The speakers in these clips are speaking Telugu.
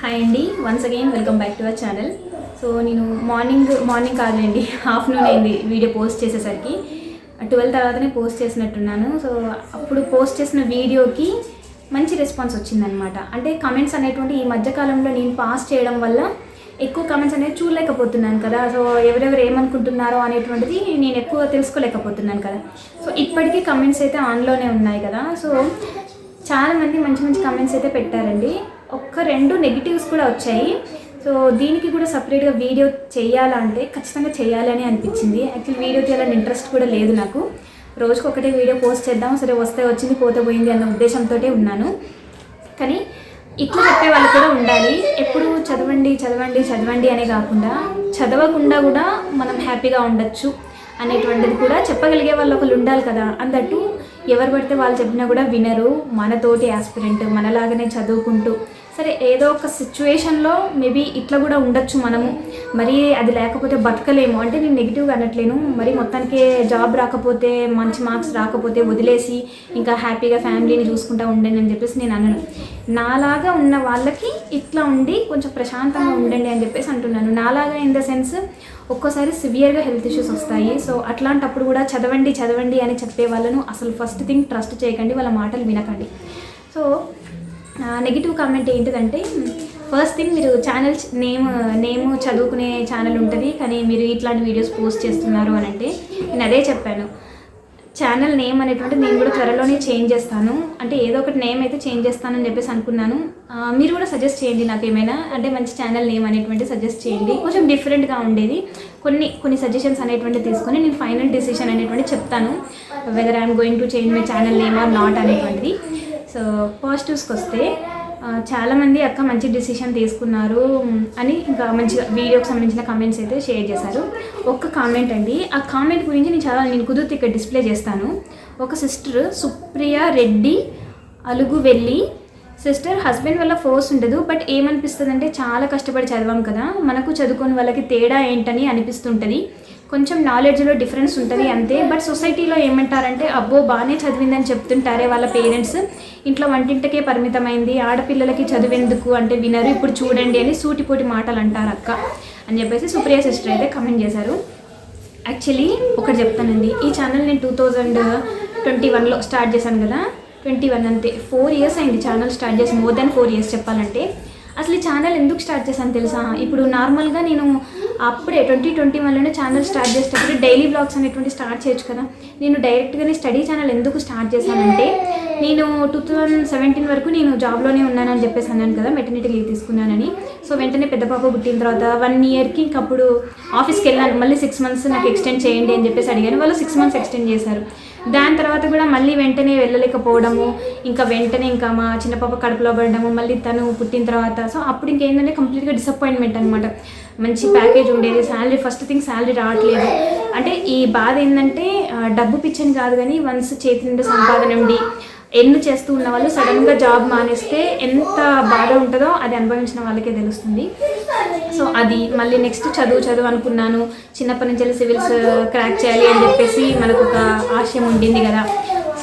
హాయ్ అండి. Once again welcome back to our channel so నేను మార్నింగ్ మార్నింగ్ కాదులేండి. ఆఫ్టర్నూన్ అయింది వీడియో పోస్ట్ చేసేసరికి. ట్వెల్వ్ తర్వాతనే పోస్ట్ చేసినట్టున్నాను. సో అప్పుడు పోస్ట్ చేసిన వీడియోకి మంచి రెస్పాన్స్ వచ్చిందనమాట అంటే కమెంట్స్ అనేటువంటి ఈ మధ్యకాలంలో నేను పాస్ చేయడం వల్ల ఎక్కువ కమెంట్స్ అనేది చూడలేకపోతున్నాను కదా. సో ఎవరెవరు ఏమనుకుంటున్నారో అనేటువంటిది నేను ఎక్కువ తెలుసుకోలేకపోతున్నాను కదా. సో ఇప్పటికీ కమెంట్స్ అయితే ఆన్లోనే ఉన్నాయి కదా. సో చాలామంది మంచి మంచి కమెంట్స్ అయితే పెట్టారండి. ఒక్క రెండు నెగిటివ్స్ కూడా వచ్చాయి. సో దీనికి కూడా సపరేట్గా వీడియో చేయాలంటే ఖచ్చితంగా చేయాలని అనిపించింది. యాక్చువల్ వీడియో చేయాలని ఇంట్రెస్ట్ కూడా లేదు నాకు. రోజుకు ఒకటే వీడియో పోస్ట్ చేద్దాం సరే వస్తే వచ్చింది పోతే పోయింది అన్న ఉద్దేశంతో ఉన్నాను. కానీ ఇట్లా చెప్పే వాళ్ళు కూడా ఉండాలి. ఎప్పుడు చదవండి చదవండి చదవండి అనే కాకుండా చదవకుండా కూడా మనం హ్యాపీగా ఉండొచ్చు అనేటువంటిది కూడా చెప్పగలిగే వాళ్ళు ఒకళ్ళు ఉండాలి కదా. అందట్టు ఎవరు పడితే వాళ్ళు చెప్పినా కూడా వినరు. మనతోటి ఆస్పిరెంట్ మనలాగానే చదువుకుంటూ సరే ఏదో ఒక సిచ్యువేషన్లో మేబీ ఇట్లా కూడా ఉండొచ్చు మనము. మరి అది లేకపోతే బతకలేము. అంటే నేను నెగిటివ్గా అనట్లేను. మరి మొత్తానికి జాబ్ రాకపోతే మంచి మార్క్స్ రాకపోతే వదిలేసి ఇంకా హ్యాపీగా ఫ్యామిలీని చూసుకుంటా ఉండండి అని చెప్పేసి నేను అనను. నాలాగా ఉన్న వాళ్ళకి ఇట్లా ఉండి కొంచెం ప్రశాంతంగా ఉండండి అని చెప్పేసి అంటున్నాను. నాలాగా ఇన్ ద సెన్స్ ఒక్కోసారి సివియర్గా హెల్త్ ఇష్యూస్ వస్తాయి. సో అట్లాంటప్పుడు కూడా చదవండి చదవండి అని చెప్పే వాళ్ళను అసలు ఫస్ట్ థింగ్ ట్రస్ట్ చేయకండి. వాళ్ళ మాటలు వినకండి. సో నెగిటివ్ కామెంట్ ఏంటిదంటే ఫస్ట్ థింగ్ మీరు ఛానల్ నేమ్ నేమ్ చదువుకునే ఛానల్ ఉంటుంది కానీ మీరు ఇట్లాంటి వీడియోస్ పోస్ట్ చేస్తున్నారు అని అంటే నేను అదే చెప్పాను. ఛానల్ నేమ్ అనేటువంటి నేను కూడా త్వరలోనే చేంజ్ చేస్తాను. అంటే ఏదో ఒకటి నేమ్ అయితే చేంజ్ చేస్తానని చెప్పేసి అనుకున్నాను. మీరు కూడా సజెస్ట్ చేయండి నాకు ఏమైనా అంటే మంచి ఛానల్ నేమ్ అనేటువంటి సజెస్ట్ చేయండి. కొంచెం డిఫరెంట్గా ఉండేది. కొన్ని కొన్ని సజెషన్స్ అనేటువంటి తీసుకొని నేను ఫైనల్ డెసిషన్ అనేటువంటి చెప్తాను. Whether I'm going to change my channel name or not అనేటువంటిది. సో పాజిటివ్స్కి వస్తే చాలామంది అక్క మంచి డిసిషన్ తీసుకున్నారు అని ఇంకా మంచిగా వీడియోకి సంబంధించిన కామెంట్స్ అయితే షేర్ చేశారు. ఒక్క కామెంట్ అండి. ఆ కామెంట్ గురించి నేను చాలా నేను కుదిరితే ఇక్కడ డిస్ప్లే చేస్తాను. ఒక సిస్టర్ సుప్రియ రెడ్డి అలుగు వెళ్ళి సిస్టర్ హస్బెండ్ వల్ల ఫోర్స్ ఉండదు బట్ ఏమనిపిస్తుంది అంటే చాలా కష్టపడి చదివాం కదా మనకు చదువుకుని వాళ్ళకి తేడా ఏంటని అనిపిస్తుంటుంది. కొంచెం నాలెడ్జ్లో డిఫరెన్స్ ఉంటుంది అంతే. బట్ సొసైటీలో ఏమంటారంటే అబ్బో బాగానే చదివిందని చెప్తుంటారే వాళ్ళ పేరెంట్స్ ఇంట్లో వంటింటికే పరిమితమైంది. ఆడపిల్లలకి చదివేందుకు అంటే వినరు. ఇప్పుడు చూడండి అని సూటిపోటి మాటలు అంటారు అక్క అని చెప్పేసి సుప్రియ సిస్టర్ అయితే కమెంట్ చేశారు. యాక్చువల్లీ ఒకటి చెప్తానండి. ఈ ఛానల్ నేను టూ థౌజండ్ ట్వంటీ వన్లో స్టార్ట్ చేశాను కదా. ట్వంటీ వన్ అంతే. ఫోర్ ఇయర్స్ అయింది ఛానల్ స్టార్ట్ చేసి మోర్ దాన్ ఫోర్ ఇయర్స్ చెప్పాలంటే. అసలు ఈ ఛానల్ ఎందుకు స్టార్ట్ చేశాను తెలుసా? ఇప్పుడు నార్మల్గా నేను అప్పుడే ట్వంటీ ట్వంటీ వన్లోనే ఛానల్ స్టార్ట్ చేసేటప్పుడు డైలీ బ్లాగ్స్ అనేటువంటి స్టార్ట్ చేయొచ్చు కదా. నేను డైరెక్ట్గానే స్టడీ ఛానల్ ఎందుకు స్టార్ట్ చేశానంటే నేను టూ థౌజండ్ సెవెంటీన్ వరకు నేను జాబ్లోనే ఉన్నానని చెప్పేసి అన్నాను కదా మెటర్నిటీ లీవ్ తీసుకున్నానని. సో వెంటనే పెద్ద పాప పుట్టిన తర్వాత వన్ ఇయర్కి ఇంకప్పుడు ఆఫీస్కి వెళ్ళాను. మళ్ళీ సిక్స్ మంత్స్ నాకు ఎక్స్టెండ్ చేయండి అని చెప్పేసి అడిగాను. వాళ్ళు సిక్స్ మంత్స్ ఎక్స్టెండ్ చేశారు. దాని తర్వాత కూడా మళ్ళీ వెంటనే వెళ్ళలేకపోవడము ఇంకా వెంటనే ఇంకా మా చిన్న పాప కడుపులో పడడము మళ్ళీ తను పుట్టిన తర్వాత. సో అప్పుడు ఇంకేంటంటే కంప్లీట్గా డిసప్పాయింట్మెంట్ అనమాట మంచి ప్యాకేజ్ ఉండేది. శాలరీ ఫస్ట్ థింగ్ శాలరీ రావట్లేదు. అంటే ఈ బాధ ఏంటంటే డబ్బు పిచ్చని కాదు కానీ వన్స్ చేతి నుండి సంపాదన ఉండి ఎన్ని చేస్తూ ఉన్న వాళ్ళు సడన్గా జాబ్ మానేస్తే ఎంత బాధ ఉంటుందో అది అనుభవించిన వాళ్ళకే తెలుస్తుంది. సో అది మళ్ళీ నెక్స్ట్ చదువు చదువు అనుకున్నాను. చిన్నప్పటి నుంచి సివిల్స్ క్రాక్ చేయాలి అని చెప్పేసి మనకు ఒక ఆశయం ఉండింది కదా.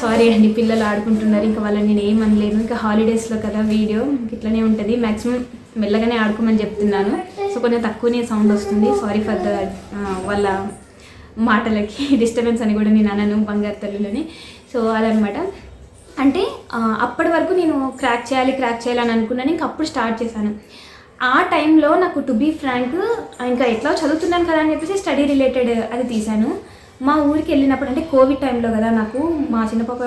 సారీ అండి పిల్లలు ఆడుకుంటున్నారు. ఇంకా వాళ్ళని నేను ఏం ఇంకా హాలిడేస్లో కదా వీడియో ఇట్లనే ఉంటుంది. మ్యాక్సిమం మెల్లగానే ఆడుకోమని చెప్తున్నాను. సో కొంచెం తక్కువనే సౌండ్ వస్తుంది. సారీ ఫర్ ద వాళ్ళ మాటలకి డిస్టర్బెన్స్ అని కూడా నేను అనను బంగారు తల్లులని. సో అదనమాట. అంటే అప్పటి వరకు నేను క్రాక్ చేయాలి క్రాక్ చేయాలి అని అనుకున్నాను. ఇంకా అప్పుడు స్టార్ట్ చేశాను. ఆ టైంలో నాకు టు బీ ఫ్రాంక్ ఇంకా ఎట్లా చదువుతున్నాను కదా అని చెప్పేసి స్టడీ రిలేటెడ్ అది తీశాను. మా ఊరికి వెళ్ళినప్పుడు అంటే కోవిడ్ టైంలో కదా నాకు మా చిన్న పాప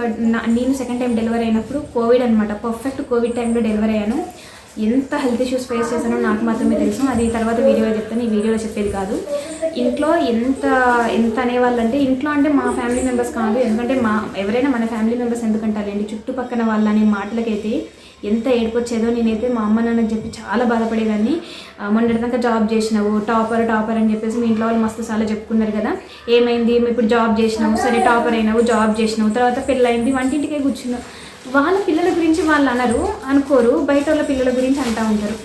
నేను సెకండ్ టైం డెలివరీ అయినప్పుడు కోవిడ్ అనమాట. పర్ఫెక్ట్ కోవిడ్ టైంలో డెలివరీ అయ్యాను. ఎంత హెల్త్ ఇష్యూస్ ఫేస్ చేశానో నాకు మాత్రమే తెలుసు. అది తర్వాత వీడియోలో చెప్తాను. ఈ వీడియోలో చెప్పేది కాదు. ఇంట్లో ఎంత ఎంత అనేవాళ్ళంటే ఇంట్లో అంటే మా ఫ్యామిలీ మెంబర్స్ కాదు. ఎందుకంటే మా ఎవరైనా మన ఫ్యామిలీ మెంబర్స్ ఎందుకంటారండి? చుట్టుపక్కన వాళ్ళని అనే మాటలకైతే ఎంత ఏడిపొచ్చేదో నేనైతే మా అమ్మ నాన్నకి చెప్పి చాలా బాధపడేదాన్ని. మొన్నటిదాకా జాబ్ చేసినావు టాపర్ టాపర్ అని చెప్పేసి మీ ఇంట్లో వాళ్ళు మస్తు చాలా చెప్పుకున్నారు కదా. ఏమైంది? ఇప్పుడు జాబ్ చేసినావు సరే టాపర్ అయినావు జాబ్ చేసినావు తర్వాత పెళ్ళైంది వంటింటికే కూర్చున్నావు వాళ్ళ పిల్లల గురించి వాళ్ళు అనరు అనుకోరు బయట వాళ్ళ పిల్లల గురించి అంటూ ఉంటారు.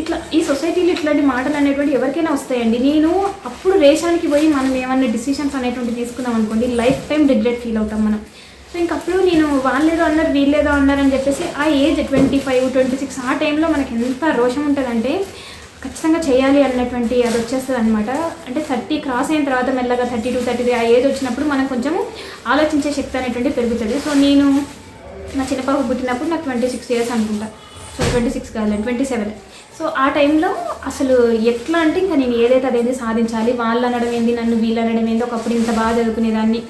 ఇట్లా ఈ సొసైటీలో ఇట్లాంటి మాటలు అనేటువంటి ఎవరికైనా వస్తాయండి. నేను అప్పుడు రేషానికి పోయి మనం ఏమన్నా డిసిషన్స్ అనేటువంటి తీసుకున్నాం అనుకోండి లైఫ్ టైం రిగ్రెట్ ఫీల్ అవుతాం మనం. సో ఇంకప్పుడు నేను వాళ్ళేదో అన్నారు వీళ్ళేదో అన్నారు అని చెప్పేసి ఆ age twenty five twenty six ఆ టైంలో మనకి ఎంత రోషం ఉంటుందంటే ఖచ్చితంగా చేయాలి అన్నటువంటి అది వచ్చేస్తుంది అనమాట అంటే థర్టీ క్రాస్ అయిన తర్వాత మెల్లగా థర్టీ టూ థర్టీ త్రీ ఆ ఏజ్ వచ్చినప్పుడు మనకు కొంచెం ఆలోచించే శక్తి అనేటువంటి పెరుగుతుంది. సో నేను నా చిన్న పాప పుట్టినప్పుడు నాకు ట్వంటీ సిక్స్ ఇయర్స్ అనుకుంటా. సో ట్వంటీ సిక్స్ కాదులే ట్వంటీ సెవెన్ సో ఆ టైంలో అసలు ఎట్లా అంటే ఇంకా నేను ఏదైతే అదేంది సాధించాలి వాళ్ళు అనడం ఏంది నన్ను వీళ్ళు అనడం ఏంది ఒకప్పుడు ఇంత బాగా చదువుకునేదాన్ని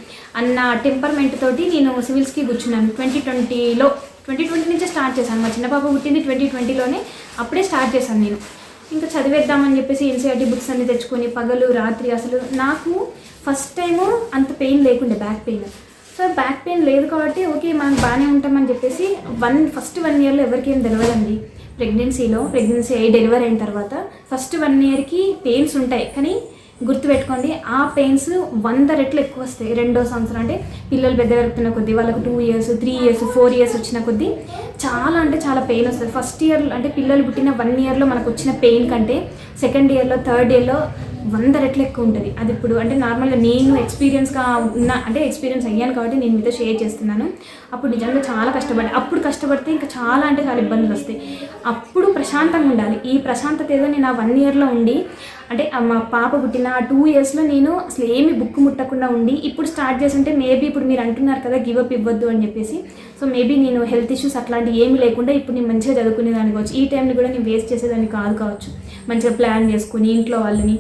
అన్న టెంపర్మెంట్ తోటి నేను సివిల్స్కి కూర్చున్నాను. ట్వంటీ ట్వంటీలో ట్వంటీ ట్వంటీ నుంచే స్టార్ట్ చేశాను. మా చిన్న పాప పుట్టింది ట్వంటీ ట్వంటీలోనే అప్పుడే స్టార్ట్ చేశాను నేను. ఇంకా చదివేద్దామని చెప్పేసి ఎన్సీఆర్టీ బుక్స్ అన్ని తెచ్చుకొని పగలు రాత్రి అసలు నాకు ఫస్ట్ టైము అంత పెయిన్ లేకుండే back pain so back pain లేదు కాబట్టి ఓకే మనం బాగానే ఉంటామని చెప్పేసి వన్ ఫస్ట్ వన్ ఇయర్లో ఎవరికి ఏం తెలియదండి ప్రెగ్నెన్సీలో ప్రెగ్నెన్సీ అయ్యి డెలివరీ అయిన తర్వాత ఫస్ట్ వన్ ఇయర్కి పెయిన్స్ ఉంటాయి. కానీ గుర్తుపెట్టుకోండి ఆ పెయిన్స్ వంద రెట్లు ఎక్కువ వస్తాయి. రెండో సంవత్సరం అంటే పిల్లలు పెద్ద పెరుగుతున్న కొద్దీ వాళ్ళకు two years three years four years వచ్చిన కొద్దీ చాలా అంటే చాలా పెయిన్ వస్తుంది. ఫస్ట్ ఇయర్ అంటే పిల్లలు పుట్టిన వన్ ఇయర్లో మనకు వచ్చిన పెయిన్ కంటే సెకండ్ ఇయర్లో థర్డ్ ఇయర్లో వంద రెట్లు ఎక్కువ ఉంటుంది. అది ఇప్పుడు అంటే నార్మల్గా నేను ఎక్స్పీరియన్స్గా ఉన్న అంటే ఎక్స్పీరియన్స్ అయ్యాను కాబట్టి నేను మీతో షేర్ చేస్తున్నాను. అప్పుడు నిజంగా చాలా కష్టపడి అప్పుడు కష్టపడితే ఇంకా చాలా అంటే చాలా ఇబ్బందులు వస్తాయి. అప్పుడు ప్రశాంతంగా ఉండాలి. ఈ ప్రశాంతత ఏదో నేను ఆ వన్ ఇయర్లో ఉండి అంటే మా పాప పుట్టిన ఆ టూ ఇయర్స్లో నేను అసలు ఏమి బుక్ ముట్టకుండా ఉండి ఇప్పుడు స్టార్ట్ చేస్తుంటే మేబీ ఇప్పుడు మీరు అంటున్నారు కదా గివ్ అప్ ఇవ్వద్దు అని చెప్పేసి. సో మేబీ నేను హెల్త్ ఇష్యూస్ అట్లాంటివి ఏమీ లేకుండా ఇప్పుడు నేను మంచిగా చదువుకునేదాన్ని కావచ్చు. ఈ టైంని కూడా నేను వేస్ట్ చేసేదాన్ని కాదు కావచ్చు. మంచిగా ప్లాన్ చేసుకుని ఇంట్లో వాళ్ళని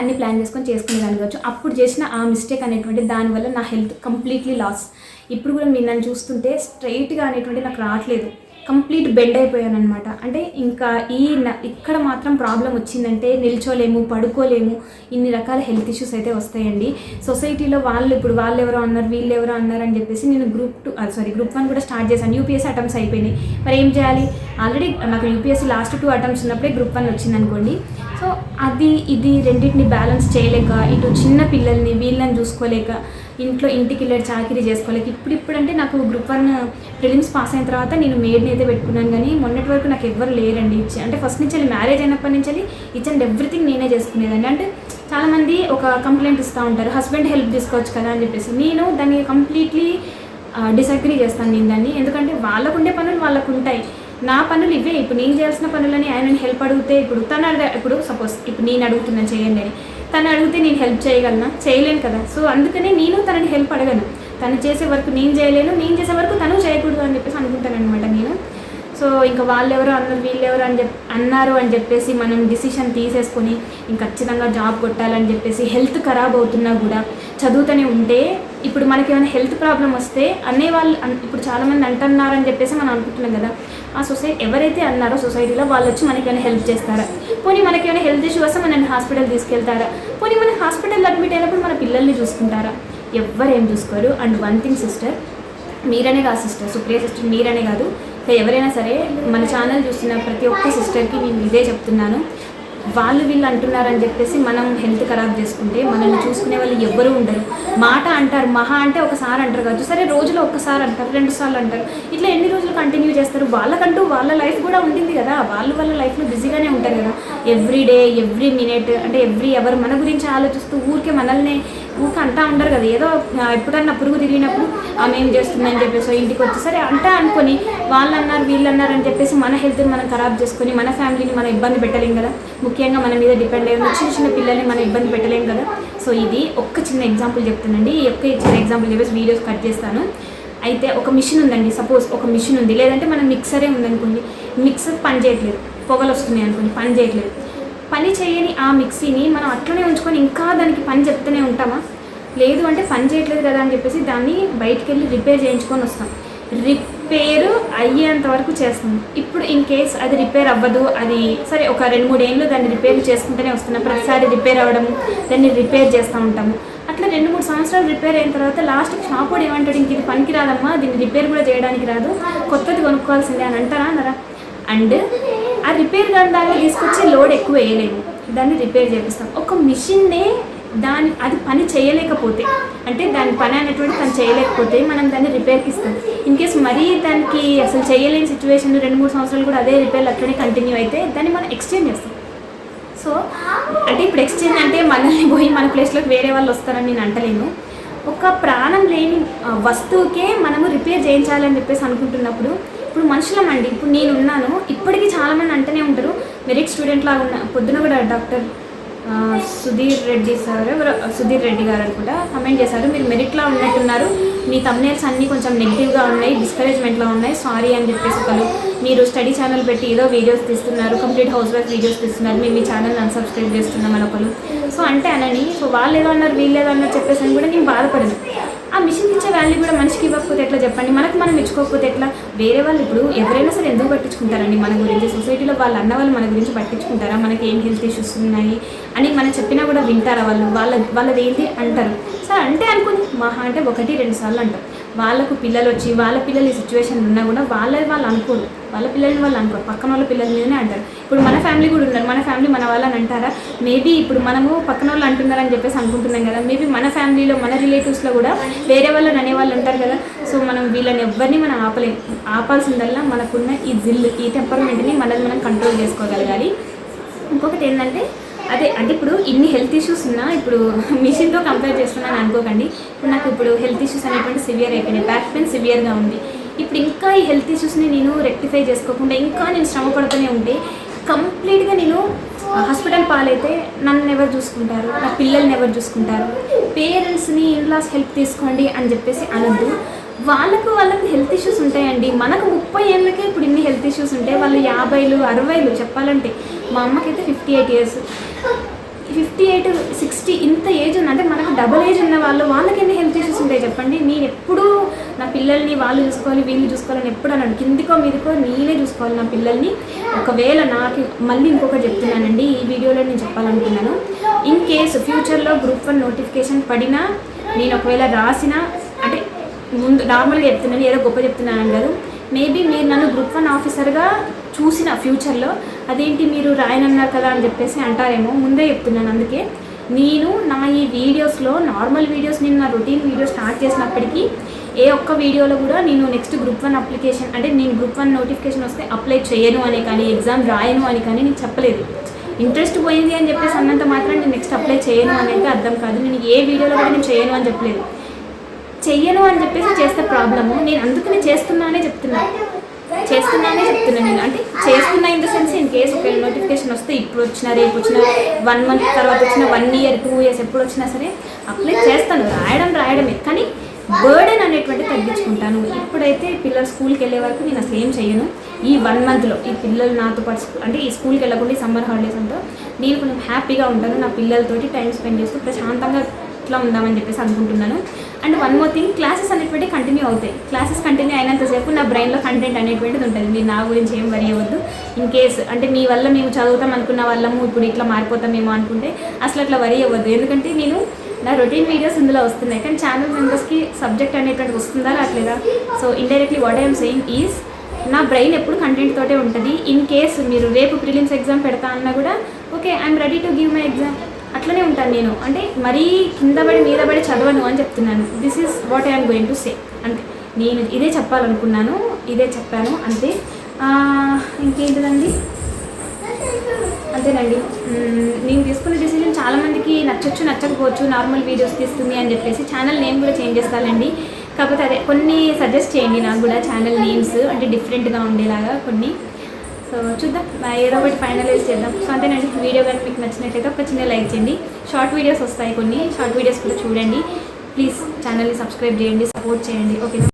అన్ని ప్లాన్ చేసుకొని చేసుకునేదాన్ని కావచ్చు. అప్పుడు చేసిన ఆ మిస్టేక్ అనేటువంటి దానివల్ల నా హెల్త్ కంప్లీట్లీ లాస్. ఇప్పుడు కూడా మీరు నన్ను చూస్తుంటే స్ట్రైట్గా అనేటువంటి నాకు రావట్లేదు. కంప్లీట్ బెండ్ అయిపోయాను అనమాట అంటే ఇంకా ఈ ఇక్కడ మాత్రం ప్రాబ్లం వచ్చిందంటే నిల్చోలేము పడుకోలేము. ఇన్ని రకాల హెల్త్ ఇష్యూస్ అయితే వస్తాయండి. సొసైటీలో వాళ్ళు ఇప్పుడు వాళ్ళు ఎవరో అన్నారు వీళ్ళు ఎవరో అన్నారు అని చెప్పేసి నేను group two sorry group one కూడా స్టార్ట్ చేశాను. యూపీఎస్సీ అటెంప్ట్స్ అయిపోయినాయి. మరి ఏం చేయాలి? ఆల్రెడీ నాకు యూపీఎస్సీ లాస్ట్ టూ అటెంప్ట్స్ ఉన్నప్పుడే గ్రూప్ వన్ వచ్చింది అనుకోండి అది ఇది రెండింటిని బ్యాలెన్స్ చేయలేక ఇటు చిన్న పిల్లల్ని వీళ్ళని చూసుకోలేక ఇంట్లో ఇంటికి వెళ్ళి చాకరీ చేసుకోలేక ఇప్పుడు ఇప్పుడు అంటే నాకు గ్రూప్ వన్ ప్రిలిమ్స్ పాస్ అయిన తర్వాత నేను మేడ్ని అయితే పెట్టుకున్నాను కానీ మొన్నటి వరకు నాకు ఎవ్వరు లేరండి. ఇచ్చి అంటే ఫస్ట్ నుంచి వెళ్ళి మ్యారేజ్ అయినప్పటి నుంచి వెళ్ళి అండ్ ఎవ్రీథింగ్ నేనే చేసుకునేదండి అంటే చాలామంది ఒక కంప్లైంట్ ఇస్తూ ఉంటారు హస్బెండ్ హెల్ప్ తీసుకోవచ్చు కదా అని చెప్పేసి. నేను దాన్ని కంప్లీట్లీ డిసగ్రీ చేస్తాను నేను దాన్ని. ఎందుకంటే వాళ్ళకు ఉండే పనులు వాళ్ళకు ఉంటాయి నా పనులు ఇవే. ఇప్పుడు నేను చేయాల్సిన పనులని ఆయనని హెల్ప్ అడిగితే ఇప్పుడు తను అడిగా ఇప్పుడు సపోజ్ ఇప్పుడు నేను అడుగుతున్నాను చేయండి అని. తను అడిగితే నేను హెల్ప్ చేయగలనా? చేయలేను కదా. సో అందుకనే నేను తనని హెల్ప్ అడగను. తను చేసే వరకు నేను చేయలేను నేను చేసే వరకు తను చేయకూడదు అని చెప్పేసి అనుకుంటాను అనమాట నేను. సో ఇంకా వాళ్ళెవరో అన్నారు వీళ్ళెవరో అని చెప్ అన్నారు అని చెప్పేసి మనం డిసిషన్ తీసేసుకొని ఇంక ఖచ్చితంగా జాబ్ కొట్టాలని చెప్పేసి హెల్త్ ఖరాబ్ అవుతున్నా కూడా చదువుతూనే ఉంటే ఇప్పుడు మనకి ఏమైనా హెల్త్ ప్రాబ్లం వస్తే అనే వాళ్ళు ఇప్పుడు చాలామంది అంటున్నారని చెప్పేసి మనం అనుకుంటున్నాం కదా. ఆ సొసైటీ ఎవరైతే అన్నారో సొసైటీలో వాళ్ళు వచ్చి మనకి హెల్ప్ చేస్తారా? పోనీ మనకి హెల్త్ ఇష్యూ వస్తే మనల్ని హాస్పిటల్ తీసుకెళ్తారా? పోనీ మన హాస్పిటల్ అడ్మిట్ అయినప్పుడు మన పిల్లల్ని చూసుకుంటారా? ఎవ్వరు ఏం చూసుకోరు. అండ్ వన్ థింగ్ సిస్టర్ మీరనే కాదు సిస్టర్ సుప్రియ సిస్టర్ మీరనే కాదు. ఎవరైనా సరే మన ఛానల్ చూస్తున్న ప్రతి ఒక్క సిస్టర్కి నేను ఇదే చెప్తున్నాను. వాళ్ళు వీళ్ళు అంటున్నారని చెప్పేసి మనం హెల్త్ ఖరాబ్ చేసుకుంటే మనల్ని చూసుకునే వాళ్ళు ఎవ్వరూ ఉండరు. మాట అంటారు మహా అంటే ఒకసారి అంటారు కావచ్చు సరే రోజులో ఒక్కసారి అంటారు రెండు సార్లు అంటారు. ఇట్లా ఎన్ని రోజులు కంటిన్యూ చేస్తారు? వాళ్ళకంటూ వాళ్ళ లైఫ్ కూడా ఉండింది కదా. వాళ్ళు వాళ్ళ లైఫ్లో బిజీగానే ఉంటారు కదా. ఎవ్రీ డే ఎవ్రీ మినిట్ అంటే ఎవ్రీ అవర్ మన గురించి ఆలోచిస్తూ ఊరికే మనల్ని ఊరికి అంటా ఉండరు కదా. ఏదో ఎప్పుడన్నా పురుగు తిరిగినప్పుడు ఆమె ఏం చేస్తుందని చెప్పేసి ఇంటికి వచ్చేసరి అంటా అనుకొని వాళ్ళు అన్నారు వీళ్ళు అన్నారు అని చెప్పేసి మన హెల్త్ని మనం ఖరాబ్ చేసుకొని మన ఫ్యామిలీని మనం ఇబ్బంది పెట్టలేం కదా. ముఖ్యంగా మన మీద డిపెండ్ అయ్యి చిన్న చిన్న పిల్లల్ని మనం ఇబ్బంది పెట్టలేం కదా. సో ఇది ఒక్క చిన్న ఎగ్జాంపుల్ చెప్తానండి. ఈ ఒక్క చిన్న ఎగ్జాంపుల్ చెప్పేసి వీడియోస్ కట్ చేస్తాను. అయితే ఒక మిషన్ ఉందండి. సపోజ్ ఒక మిషన్ ఉంది. లేదంటే మన మిక్సరే ఉందనుకోండి. మిక్సర్ పని చేయట్లేదు పొగలు వస్తున్నాయి అనుకోండి. పని చేయట్లేదు పని చేయని ఆ మిక్సీని మనం అట్లనే ఉంచుకొని ఇంకా దానికి పని చెప్తూనే ఉంటామా? లేదు అంటే పని చేయట్లేదు కదా అని చెప్పేసి దాన్ని బయటికి వెళ్ళి రిపేర్ చేయించుకొని వస్తాం. రిపేర్ అయ్యేంత వరకు చేస్తాం. ఇప్పుడు ఇన్ కేస్ అది రిపేర్ అవ్వదు అది సరే ఒక రెండు మూడు ఏళ్ళు దాన్ని రిపేర్ చేసుకుంటూనే వస్తున్నాం. ప్రతిసారి రిపేర్ అవ్వడం దాన్ని రిపేర్ చేస్తూ ఉంటాము. అట్లా రెండు మూడు సంవత్సరాలు రిపేర్ అయిన తర్వాత లాస్ట్ షాప్ కూడా ఏమంటాడు ఇంక ఇది పనికి రాదమ్మా దీన్ని రిపేర్ కూడా చేయడానికి రాదు కొత్తది కొనుక్కోవాల్సిందే అని అంటారా అన్నారా? అండ్ ఆ రిపేర్ దాని దాన్ని తీసుకొచ్చి లోడ్ ఎక్కువ వేయలేము. దాన్ని రిపేర్ చేపిస్తాం. ఒక మిషన్నే దాని అది పని చేయలేకపోతే అంటే దాని పని అనేటువంటి పని చేయలేకపోతే మనం దాన్ని రిపేర్కి ఇస్తాం. ఇన్ కేస్ మరీ దానికి అసలు చేయలేని సిచ్యువేషన్ రెండు మూడు సంవత్సరాలు కూడా అదే రిపేర్లు అట్లనే కంటిన్యూ అయితే దాన్ని మనం ఎక్స్చేంజ్ చేస్తాం. సో అంటే ఇప్పుడు ఎక్స్చేంజ్ అంటే మనల్ని పోయి మన ప్లేస్లోకి వేరే వాళ్ళు వస్తారని నేను అంటలేను. ఒక ప్రాణం లేని వస్తువుకే మనము రిపేర్ చేయించాలని చెప్పేసి అనుకుంటున్నప్పుడు ఇప్పుడు మనుషులం అండి. ఇప్పుడు నేను ఉన్నాను. ఇప్పటికీ చాలామంది అంటేనే ఉంటారు మెరిట్ స్టూడెంట్ లాగా ఉన్న పొద్దున కూడా డాక్టర్ సుధీర్ రెడ్డి సార్ సుధీర్ రెడ్డి గారు అనుకుంటా కమెంట్ చేశారు. మీరు మెరిట్లో ఉన్నట్టున్నారు. మీ తమ్నేల్స్ అన్నీ కొంచెం నెగిటివ్గా ఉన్నాయి డిస్కరేజ్మెంట్లో ఉన్నాయి. సారీ అని చెప్పేసి ఒకరు మీరు స్టడీ ఛానల్ పెట్టి ఏదో వీడియోస్ తీస్తున్నారు కంప్లీట్ హౌస్ వైఫ్ వీడియోస్ తీస్తున్నారు. మేము మీ ఛానల్ అన్సబ్స్క్రైబ్ చేస్తున్నామని ఒకరు సో అంటే అనని సో వాళ్ళు ఏదో అన్నారు వీళ్ళు ఏదో అన్నారు చెప్పేసి అని కూడా నేను బాధపడను. ఆ మిషన్ ఇచ్చే వాల్యూ కూడా మనిషికి ఇవ్వకపోతే ఎట్లా చెప్పండి? మనకు మనం ఇచ్చుకోకపోతే ఎట్లా? వేరే వాళ్ళు ఇప్పుడు ఎవరైనా సరే ఎందుకు పట్టించుకుంటారండి? మన గురించి సొసైటీలో వాళ్ళ అన్న వాళ్ళు మన గురించి పట్టించుకుంటారా? మనకి ఏం హెల్త్ ఇష్యూస్ ఉన్నాయి అని మనం చెప్పినా కూడా వింటారా వాళ్ళు? వాళ్ళ వాళ్ళది ఏంటి అంటారు. సరే అంటే అనుకుని మహా అంటే ఒకటి రెండు సార్లు అంటారు. వాళ్ళకు పిల్లలు వచ్చి వాళ్ళ పిల్లలు ఈ సిచ్యువేషన్ ఉన్నా కూడా వాళ్ళది వాళ్ళు అనుకోరు. వాళ్ళ పిల్లల్ని వాళ్ళు అనుకోరు పక్కన వాళ్ళ పిల్లల మీదనే అంటారు. ఇప్పుడు మన ఫ్యామిలీ కూడా ఉన్నారు మన ఫ్యామిలీ మన వాళ్ళని అంటారా? మేబీ ఇప్పుడు మనము పక్కన వాళ్ళు అంటున్నారని చెప్పేసి అనుకుంటున్నాం కదా. మేబీ మన ఫ్యామిలీలో మన రిలేటివ్స్లో కూడా వేరే వాళ్ళని అనేవాళ్ళు అంటారు కదా. సో మనం వీళ్ళని ఎవరిని మనం ఆపలేం. ఆపాల్సిందల్లా మనకున్న ఈ జిల్ ఈ టెంపర్మెంట్ని మనల్ని మనం కంట్రోల్ చేసుకోగలగాలి. ఇంకొకటి ఏంటంటే అదే అంటే ఇప్పుడు ఇన్ని హెల్త్ ఇష్యూస్ ఉన్నా ఇప్పుడు మిషన్తో కంపేర్ చేస్తున్నాను అనుకోకండి. ఇప్పుడు నాకు ఇప్పుడు హెల్త్ ఇష్యూస్ అనేటువంటి సివియర్ అయిపోయినాయి. బ్యాక్ పెయిన్ సివియర్గా ఉంది. ఇప్పుడు ఇంకా ఈ హెల్త్ ఇష్యూస్ని నేను రెక్టిఫై చేసుకోకుండా ఇంకా నేను శ్రమ పడుతూనే ఉంటే కంప్లీట్గా నేను హాస్పిటల్ పాలైతే నన్ను ఎవరు చూసుకుంటారు? నా పిల్లల్ని ఎవరు చూసుకుంటారు? పేరెంట్స్ని ఇన్లాస్ హెల్ప్ తీసుకోండి అని చెప్పేసి అనొద్దు. వాళ్ళకు వాళ్ళకు హెల్త్ ఇష్యూస్ ఉంటాయండి. మనకు ముప్పై ఏళ్ళకే ఇప్పుడు ఇన్ని హెల్త్ ఇష్యూస్ ఉంటాయి వాళ్ళు యాభైలు అరవైలు చెప్పాలంటే మా అమ్మకైతే fifty eight years fifty eight sixty ఇంత ఏజ్ ఉంది అంటే మనకు డబుల్ ఏజ్ ఉన్న వాళ్ళు వాళ్ళకి ఎన్ని హెల్త్ ఇష్యూస్ ఉంటాయి చెప్పండి? నేను ఎప్పుడూ నా పిల్లల్ని వాళ్ళు చూసుకోవాలి వీళ్ళు చూసుకోవాలని ఎప్పుడు అన్నాను కిందికో మీదికో నేనే చూసుకోవాలి నా పిల్లల్ని. ఒకవేళ నాకు మళ్ళీ ఇంకొకటి చెప్తున్నానండి ఈ వీడియోలో నేను చెప్పాలనుకున్నాను. ఇన్ కేసు ఫ్యూచర్లో గ్రూప్ వన్ నోటిఫికేషన్ పడినా నేను ఒకవేళ రాసిన అంటే ముందు నార్మల్గా చెప్తున్నాను ఏదో గొప్ప చెప్తున్నాను అన్నారు మేబీ మీరు నన్ను గ్రూప్ వన్ ఆఫీసర్గా చూసిన ఫ్యూచర్లో అదేంటి మీరు రాయనన్నారు కదా అని చెప్పేసి అంటారేమో ముందే చెప్తున్నాను అందుకే. నేను నా ఈ వీడియోస్లో నార్మల్ వీడియోస్ నేను నా రొటీన్ వీడియో స్టార్ట్ చేసినప్పటికీ ఏ ఒక్క వీడియోలో కూడా నేను నెక్స్ట్ గ్రూప్ వన్ అప్లికేషన్ అంటే నేను గ్రూప్ వన్ నోటిఫికేషన్ వస్తే అప్లై చేయను అని కానీ ఎగ్జామ్ రాయను అని కానీ నేను చెప్పలేదు. ఇంట్రెస్ట్ పోయింది అని చెప్పేసి అన్నంత మాత్రం నేను నెక్స్ట్ అప్లై చేయను అనేది అర్థం కాదు. నేను ఏ వీడియోలో కూడా నేను చేయను అని చెప్పలేదు. చెయ్యను అని చెప్పేసి చేస్తే ప్రాబ్లము. నేను అందుకు నేను చేస్తున్నానే చెప్తున్నాను చేస్తున్నానే చెప్తున్నాను నేను. అంటే చేస్తున్నా in the sense in case ఒకవేళ నోటిఫికేషన్ వస్తే ఇప్పుడు వచ్చినా రేపు వచ్చిన వన్ మంత్ తర్వాత వచ్చిన వన్ ఇయర్ టూ ఇయర్స్ ఎప్పుడు వచ్చినా సరే అప్లై చేస్తాను. రాయడం రాయడమే. కానీ బర్డెన్ అనేటువంటి తగ్గించుకుంటాను. ఇప్పుడైతే పిల్లలు స్కూల్కి వెళ్ళే వరకు నేను అసలు ఏం చేయను ఈ వన్ మంత్లో ఈ పిల్లలు నాతో పాటు అంటే ఈ స్కూల్కి వెళ్ళకుండా ఈ సమ్మర్ హాలిడేస్ అంతా నేను కొంచెం హ్యాపీగా ఉంటాను. నా పిల్లలతోటి టైం స్పెండ్ చేస్తూ ప్రశాంతంగా ఇట్లా ఉందామని చెప్పేసి అనుకుంటున్నాను. And one more thing classes అనేటువంటి కంటిన్యూ అవుతాయి. క్లాసెస్ కంటిన్యూ అయినంతసేపు నా బ్రెయిన్లో కంటెంట్ అనేటువంటిది ఉంటుంది. మీరు నా గురించి ఏం వరి అవ్వద్దు. ఇన్ కేస్ అంటే మీ వల్ల మేము చదువుతాం అనుకున్న వాళ్ళము ఇప్పుడు ఇట్లా మారిపోతామేమో అనుకుంటే అసలు అట్లా వరి అవ్వద్దు. ఎందుకంటే నేను నా రొటీన్ వీడియోస్ ఇందులో వస్తున్నాయి. కానీ ఛానల్ మెంబర్స్కి సబ్జెక్ట్ అనేటువంటి వస్తుందా రావట్లేదా? So indirectly what I'm saying is నా బ్రెయిన్ ఎప్పుడు కంటెంట్ తోటే ఉంటుంది. ఇన్ కేస్ మీరు రేపు ప్రిలిమ్స్ ఎగ్జామ్ పెడతా అన్నా కూడా okay I'm ready to give my exam అట్లనే ఉంటాను నేను. అంటే మరీ కింద పడి మీద పడి చదవను అని చెప్తున్నాను. This is what I'm going to say అంతే. నేను ఇదే చెప్పాలనుకున్నాను ఇదే చెప్పాను అంతే. ఇంకేంటిదండి? అంతేనండి. నేను తీసుకున్న డిసిజన్ చాలామందికి నచ్చొచ్చు నచ్చకపోవచ్చు నార్మల్ వీడియోస్ తీస్తుంది అని చెప్పేసి ఛానల్ నేమ్ కూడా చేంజ్ చేస్తానండి. కాకపోతే అదే కొన్ని సజెస్ట్ చేయండి నాకు కూడా ఛానల్ నేమ్స్ అంటే డిఫరెంట్గా ఉండేలాగా కొన్ని. సో చూద్దాం. ఏదో ఒకటి ఫైనలైజ్ చేద్దాం. సో అంతేనండి వీడియో కానీ మీకు నచ్చినట్లయితే ఒక చిన్న లైక్ చేయండి. షార్ట్ వీడియోస్ వస్తాయి కొన్ని. షార్ట్ వీడియోస్ కూడా చూడండి. ప్లీజ్ ఛానల్ని సబ్స్క్రైబ్ చేయండి సపోర్ట్ చేయండి. ఓకేనా